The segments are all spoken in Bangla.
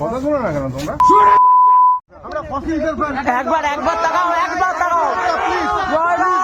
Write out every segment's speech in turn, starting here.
কথা শোনো না কেন তোমরা? একবার একবার তাকাও একবার তাকাও। জয় রাম।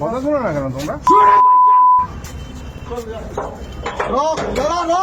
কথা শোনো না কেন তোমরা? রক দাদা